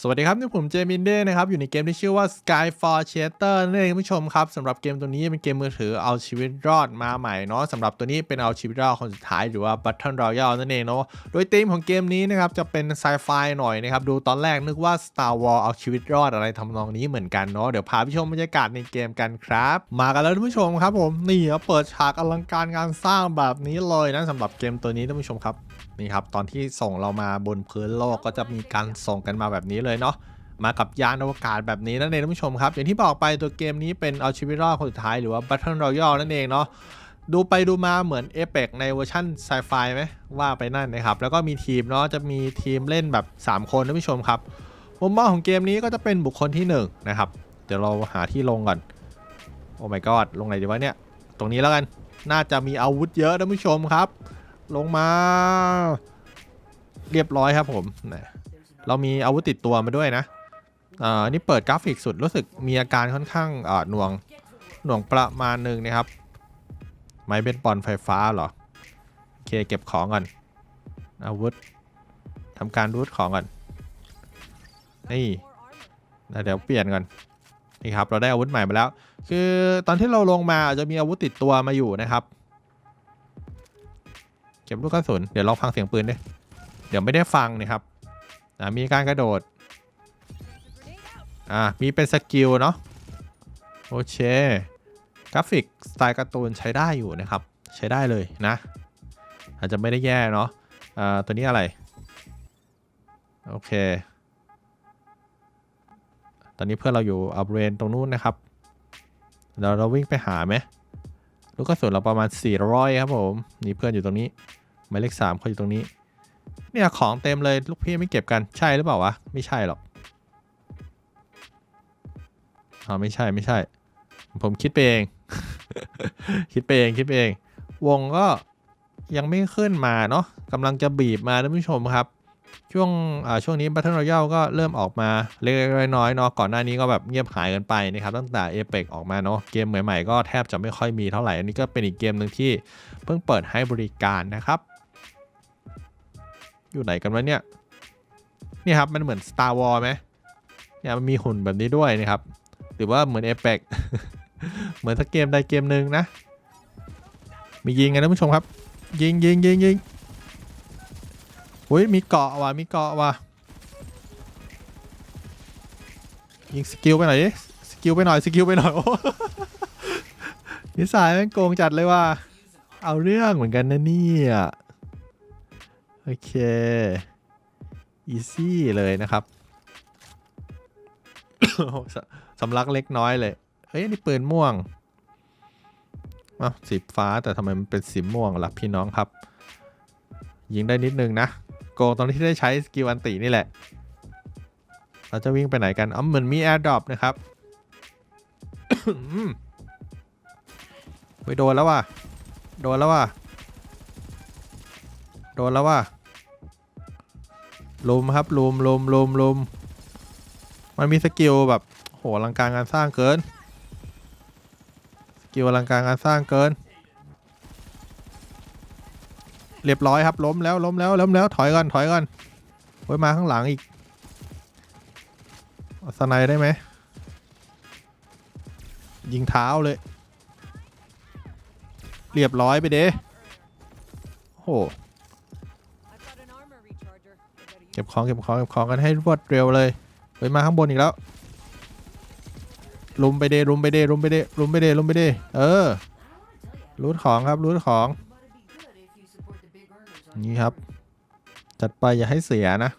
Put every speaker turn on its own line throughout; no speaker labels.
สวัสดีครับนี่ผมเจมินเด้นะครับ อยู่ในเกมที่ชื่อว่า Skyfall Theater นั่นเองผู้ชมครับสำหรับเกมตัวนี้เป็นเกมมือถือเอาชีวิตรอดมาใหม่เนาะสำหรับตัวนี้เป็นเอาชีวิตรอดคนสุดท้ายหรือว่า Battle Royale นั่นเองเนาะโดยธีมของเกมนี้นะครับจะเป็นไซไฟหน่อยนะครับ ดูตอนแรกนึกว่า Star Wars เอาชีวิตรอดอะไรทำนองนี้เหมือนกันเนาะเดี๋ยวพาไปชมบรรยากาศในเกมกันครับ มากันแล้วท่านผู้ชมครับผมนี่เปิดฉากอลังการงานสร้างแบบนี้เลยนะสำหรับเกมตัวนี้ท่านผู้ชมครับ นี่ครับตอนที่ส่งเรามาบนพื้นโลกก็จะมีการส่งกันมาแบบนี้เลยเนาะมากับยานอวกาศแบบนี้นั่นเองท่านผู้ชมครับ อย่างที่บอกไปตัวเกมนี้เป็นเอาชีวิตรอดคนสุดท้ายหรือว่า Battle Royale นั่นเองเนาะดูไปดูมาเหมือน a p e x ในเวอร์ชันไซไฟไหมว่าไปนั่นนะครับ แล้วก็มีทีมเนาะจะมีทีมเล่นแบบ 3 คนท่านผู้ชมครับมุมมองของเกมนี้ก็จะเป็นบุคคลที่ 1 นะครับ เดี๋ยวเราหาที่ลงก่อน โอ้ my god ลงไหนดีวะเนี่ย ตรงนี้แล้วกันน่าจะมีอาวุธเยอะท่านผู้ชมครับ ลงมา เรียบร้อยครับผมเรามีอาวุธติดตัวมาด้วยนะอ่านี่เปิดกราฟิกสุดรู้สึกมีอาการค่อนข้างอ่าหน่วงหน่วงประมาณหนึ่งนะครับ ไม้เบนบอลไฟฟ้าเหรอ โอเคเก็บของก่อน อาวุธทำการรูดของก่อน นี่เดี๋ยวเปลี่ยนก่อนนี่ครับเราได้อาวุธใหม่มาแล้ว คือตอนที่เราลงมาอาจจะมีอาวุธติดตัวมาอยู่นะครับ เก็บลูกกระสุน เดี๋ยวลองฟังเสียงปืนดิเดี๋ยวไม่ได้ฟังนะครับอ่ามีการกระโดด อ่า มีเป็นสกิลเนาะ โอเค กราฟิกสไตล์การ์ตูนใช้ได้อยู่นะครับ ใช้ได้เลยนะ อาจจะไม่ได้แย่เนาะอ่าตัวนี้อะไร โอเค ตอนนี้เพื่อนเราอยู่อับเรนตรงนู้นนะครับเดี๋ยวเราวิ่งไปหาไหมลูกกระสุนเราประมาณ 400 ครับผม นี่เพื่อนอยู่ตรงนี้ หมายเลขสามเขาอยู่ตรงนี้ เนี่ยของเต็มเลยลูกพี่ไม่เก็บกันใช่หรือเปล่าวะไม่ใช่หรอกอ๋อไม่ใช่ไม่ใช่ ผมคิดไปเอง คิดไปเองคิดไปเอง วงก็ยังไม่ขึ้นมาเนาะกำลังจะบีบมาท่านผู้ชมครับ ช่วงอ่าช่วงนี้ Battle Royale ก็เริ่มออกมาเล็กๆน้อยๆเนาะก่อนหน้านี้ก็แบบเงียบหายกันไปนะครับตั้งแต่ Apex ออกมาเนาะเกมใหม่ๆ ก็แทบจะไม่ค่อยมีเท่าไหร่ อันนี้ก็เป็นอีกเกมหนึ่งที่เพิ่งเปิดให้บริการนะครับ อยู่ไหนกันวะเนี่ยนี่ครับมันเหมือน Star War ไหมเนี่ยมันมีหุ่นแบบนี้ด้วยนะครับ หรือว่าเหมือนเอ e ปเหมือนสักเกมใดเกมหนึ่งนะ มียิงกันนะผู้ชมครับ ยิงยิงยิงยิงอุ้ยมีเกาะว่ะมีเกาะว่ะยิงสกิลไปหน่อยสกิลไปหน่อยสกิลไปหน่อยโอ้นิสัยม่งโกงจัดเลยว่ะเอาเรื่องเหมือนกันนะเนี่ย โอเคอีซี่เลยนะครับสำลักเล็กน้อยเลยเฮ้ยนี่ปืนม่วงอ้าวสีฟ้าแต่ทำไมมันเป็นสีม่วงล่ะพี่น้องครับ ยิงได้นิดนึงนะ โกงตอนที่ได้ใช้สกิลอันตินี่แหละ เราจะวิ่งไปไหนกันอ๋อเหมือนมีแอร์ดรอปนะครับไปโดนแล้วว่ะ โดนแล้วว่ะ โดนแล้วว่ะ ลมครับลมลมลมลมมันมีสกิลแบบโหอลังการงานสร้างเกิน สกิลอลังการงานสร้างเกิน เรียบร้อยครับล้มแล้วล้มแล้วล้มแล้วถอยก่อนถอยก่อนโอ้ยมาข้างหลังอีกอสไนได้ไหมยิงเท้าเลย เรียบร้อยไปเด้โอ้โห ก็บของเก็บของเก็บของกันให้รวดเร็วเลยเฮ้ยมาข้างบนอีกแล้วลุมไปเดลุมไปเดลุมไปเดลุมไปเดลุมไปเดเออรูดของครับรูดของนี่ครับ จัดไปอย่าให้เสียนะ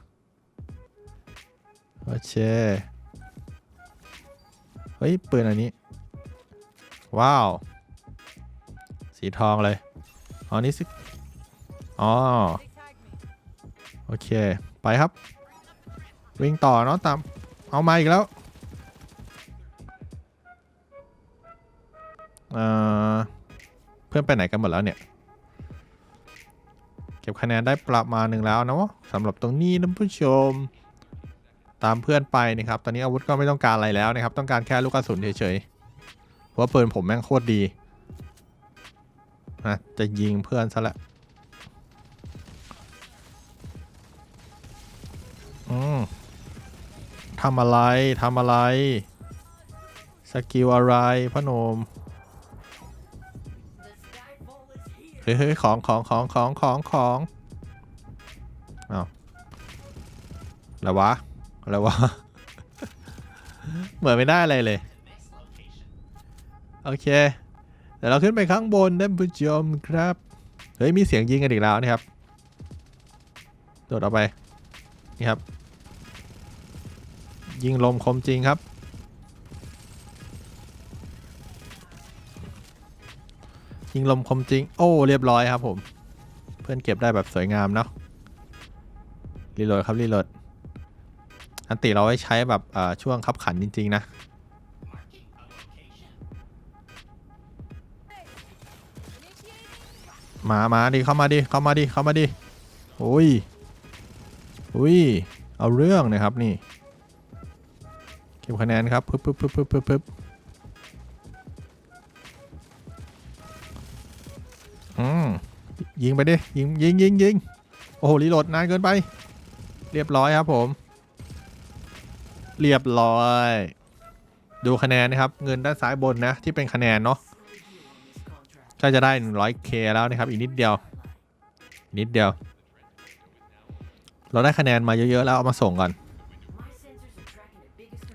โอเคเฮ้ยปืนอันนี้ ว้าว สีทองเลยอ๋อนี่สิอ๋อโอเค ไปครับ วิ่งต่อเนาะตามเอามาอีกแล้วเเพื่อนไปไหนกันหมดแล้วเนี่ย เก็บคะแนนได้ประมาณหนึ่งแล้วนะวะสำหรับตรงนี้ท่านผู้ชม ตามเพื่อนไปนะครับ ตอนนี้อาวุธก็ไม่ต้องการอะไรแล้วนะครับ ต้องการแค่ลูกกระสุนเฉยๆเพราะปืนผมแม่งโคตรดีนะจะยิงเพื่อนซะและ อืมทำอะไรทำอะไร สกิลอะไรพอหนมเฮ้ยเฮ้ยของของของของของของอ้าวอะไรวะอะไรวะ เหมือนไม่ได้อะไรเลย โอเค เดี๋ยวเราขึ้นไปข้างบนท่านผู้ชมครับ เฮ้ย มีเสียงยิงกันอีกแล้วนะครับ โดดออกไป นี่ครับ ยิงลมคมจริงครับ ยิงลมคมจริง โอ้เรียบร้อยครับผม เพื่อนเก็บได้แบบสวยงามเนาะรีโหลดครับรีโหลดอันติเราไว้ใช้แบบช่วงขับขันจริง ๆ นะมามาดิ เข้ามาดิ เข้ามาดิ เข้ามาดิ โอ้ย อุ้ย เอาเรื่องนะครับนี่ ก็บคะแนนครับปึ๊บปึ๊บปึ๊บปึ๊บปึ๊บปึ๊บอืมยิงไปดิ ยิงยิงยิงยิงโอ้โหรีโหลดนานเกินไป เรียบร้อยครับผม เรียบร้อย ดูคะแนนนะครับ เงินด้านซ้ายบนนะ ที่เป็นคะแนนเนาะก็จะได้ 100k แล้วนะครับ อีกนิดเดียว นิดเดียว เราได้คะแนนมาเยอะๆแล้วเอามาส่งก่อน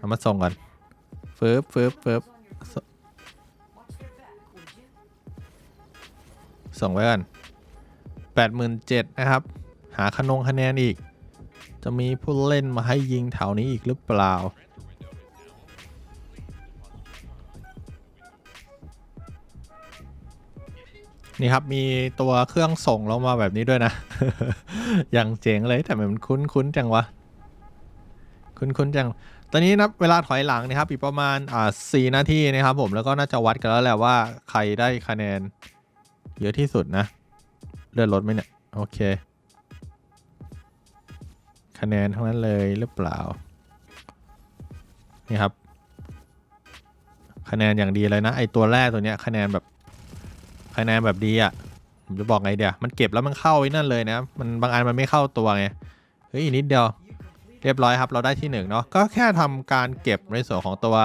เอามาส่งก่อนฟืบเฟืบเฟืบส่งไว้ก่อนแปดหมื่นเจ็ดนะครับ หาคะนงคะแนนอีก จะมีผู้เล่นมาให้ยิงแถวนี้อีกหรือเปล่านี่ครับ มีตัวเครื่องส่งลงมาแบบนี้ด้วยนะ อย่างเจ๋งเลยแต่มันคุ้นๆจังวะ คุ้นๆจัง ตอนนี้นับเวลาถอยหลังนะครับอีกประมาณอ่าสี่นาทีนะครับผมแล้วก็น่าจะวัดกันแล้วแหละว่าใครได้คะแนนเยอะที่สุดนะ เลื่อนรถไหมเนี่ย โอเค คะแนนทั้งนั้นเลยหรือเปล่า นี่ครับ คะแนนอย่างดีเลยนะ ไอตัวแรกตัวเนี้ยคะแนนแบบคะแนนแบบดีอะ่ะผมจะบอกไงเดียวมันเก็บแล้วมันเข้าไอ้นั่นเลยนะ มันบางอันมันไม่เข้าตัวไง เฮ้ยนิดเดียว เรียบร้อยครับ เราได้ที่หนึ่งเนาะก็แค่ทำการเก็บในส่วนของตัว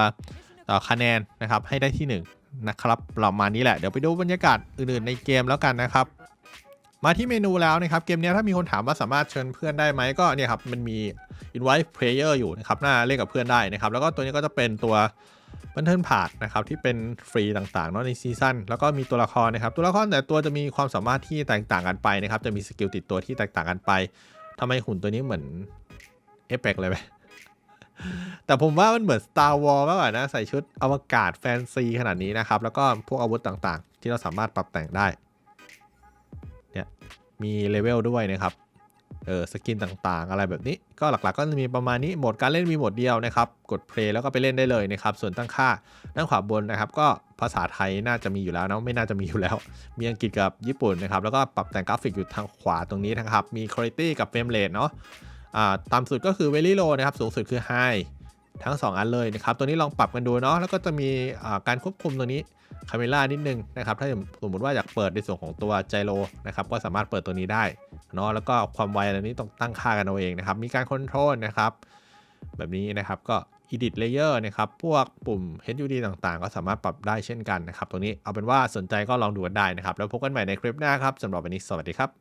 เอ่อคะแนนนะครับให้ได้ที่หนึ่งนะครับประมาณนี้แหละเดี๋ยวไปดูบรรยากาศอื่นๆในเกมแล้วกันนะครับ มาที่เมนูแล้วนะครับเกมเนี้ยถ้ามีคนถามว่าสามารถเชิญเพื่อนได้ไหมก็เนี่ยครับมันมี invite player อยู่นะครับน่าเล่นกับเพื่อนได้นะครับ แล้วก็ตัวนี้ก็จะเป็นตัวบันเทิงผาดนะครับที่เป็นฟรีต่างๆเนาะในซีซั่นแล้วก็มีตัวละครนะครับ ตัวละครแต่ตัวจะมีความสามารถที่แตกต่างกันไปนะครับ จะมีสกิลติดตัวที่แตกต่างกันไปทำไมหุ่นตัวนี้เหมือน เอฟเฟกเลยไหมแต่ผมว่ามันเหมือน Star Wars มากกว่านะ ใส่ชุดอวกาศแฟนซีขนาดนี้นะครับ แล้วก็พวกอาวุธต่างๆ ที่เราสามารถปรับแต่งได้ เนี่ย มีเลเวลด้วยนะครับ เออสกินต่างๆ อะไรแบบนี้ ก็หลักๆ ก็จะมีประมาณนี้ โหมดการเล่นมีโหมดเดียวนะครับ กดเพลย์แล้วก็ไปเล่นได้เลยนะครับ ส่วนตั้งค่าด้านขวาบนนะครับ ก็ภาษาไทยน่าจะมีอยู่แล้วนะไม่น่าจะมีอยู่แล้ว มีอังกฤษกับญี่ปุ่นนะครับ แล้วก็ปรับแต่งกราฟิกอยู่ทางขวาตรงนี้นะครับ มี Quality กับ Frame Rate เนาะ ต่ำสุดก็คือ Very Low นะครับ สูงสุดคือ High ทั้ง 2 อันเลยนะครับ ตัวนี้ลองปรับกันดูเนาะ แล้วก็จะมีการควบคุมตัวนี้คาเมล่านิดนึงนะครับ ถ้าสมมติว่าอยากเปิดในส่วนของตัวไจโรนะครับ ก็สามารถเปิดตัวนี้ได้เนาะ แล้วก็ความไวอะไรนี้ต้องตั้งค่ากันเอาเองนะครับ มีการคอนโทรลนะครับ แบบนี้นะครับ ก็ edit layer นะครับ พวกปุ่ม HUD ต่างๆ ก็สามารถปรับได้เช่นกันนะครับ ตรงนี้ เอาเป็นว่าสนใจก็ลองดูกันได้นะครับ แล้วพบกันใหม่ในคลิปหน้าครับสำหรับวันนี้ สวัสดีครับ